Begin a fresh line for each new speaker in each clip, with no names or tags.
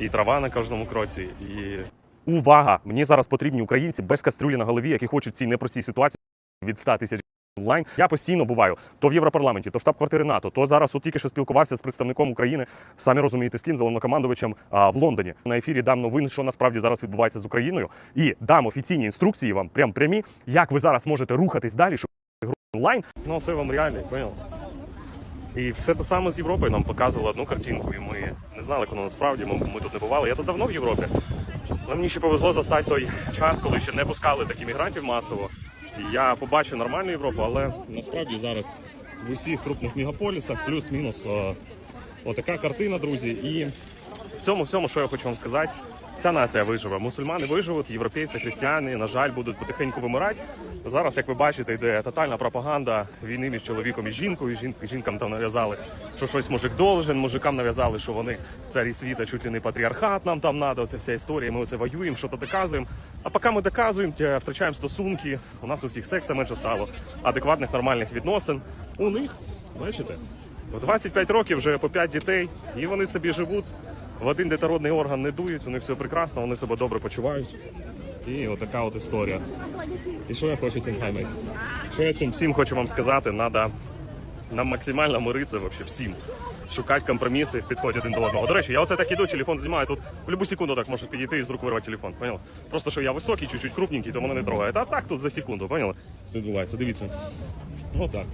і трава на кожному кроці. І увага! Мені зараз потрібні українці без кастрюлі на голові, які хочуть цій непростій ситуації від 100 тисяч онлайн. Я постійно буваю то в Європарламенті, то в штаб-квартири НАТО, то зараз от тільки що спілкувався з представником України, самі розумієте, з ким, з головнокомандувачем а, в Лондоні. На ефірі дам новин, що насправді зараз відбувається з Україною, і дам офіційні інструкції вам, прям прямі, як ви зараз можете рухатись далі, щоб онлайн. Ну це вам реально, понял? І все те саме з Європою нам показувало одну картинку, і ми не знали, воно насправді. Ми, ми тут не бували. Я тут давно в Європі. Але мені ще повезло застати той час, коли ще не пускали таких мігрантів масово. Я побачив нормальну Європу, але насправді зараз в усіх крупних мегаполісах плюс-мінус о, отака картина, друзі. І в цьому всьому, що я хочу вам сказати, ця нація виживе. Мусульмани виживуть, європейці, християни, на жаль, будуть потихеньку вимирати. Зараз, як ви бачите, йде тотальна пропаганда війни між чоловіком і жінкою. Жін, жінкам там нав'язали, що щось мужик должен, мужикам нав'язали, що вони царі світа, чуть ли не патріархат нам там надо. Оця вся історія. Ми оце воюємо, що то доказуємо. А поки ми доказуємо, втрачаємо стосунки. У нас у всіх секса менше стало, адекватних нормальних відносин. У них, бачите, в 25 років вже по 5 дітей, і вони собі живуть. В один детородний орган не дують, у них все прекрасно, вони себе добре почувають. І отака от історія. І що я хочу цим хаймати? Що я цим всім хочу вам сказати, треба нам максимально миритися вообще всім. Шукати компроміси в підході один до одного. До речі, я оце так іду, телефон знімаю, тут в будь-яку секунду так може підійти і з рук вирвати телефон. Поняли? Просто що я високий, чуть-чуть крупненький, то мене не трогає. А так тут за секунду, поняли? Все відбувається, дивіться. Отак.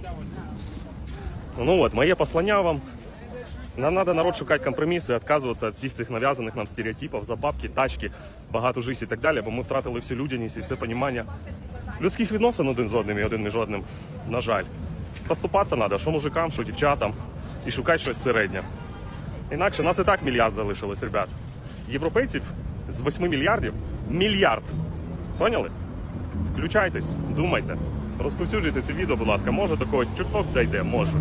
Ну от, моє послання вам. Нам треба народ шукати компроміси, відказуватися від всіх цих нав'язаних нам стереотипів за бабки, тачки, багато життя і так далі, бо ми втратили всю людяність і все понімання людських відносин один з одним і один між одним. На жаль. Поступатися треба, що мужикам, що дівчатам, і шукати щось середнє. Інакше нас і так мільярд залишилось, ребят. Європейців з 8 мільярдів мільярд. Поняли? Включайтесь, думайте, розповсюджуйте це відео, будь ласка. Може до когось чуток дійде, може.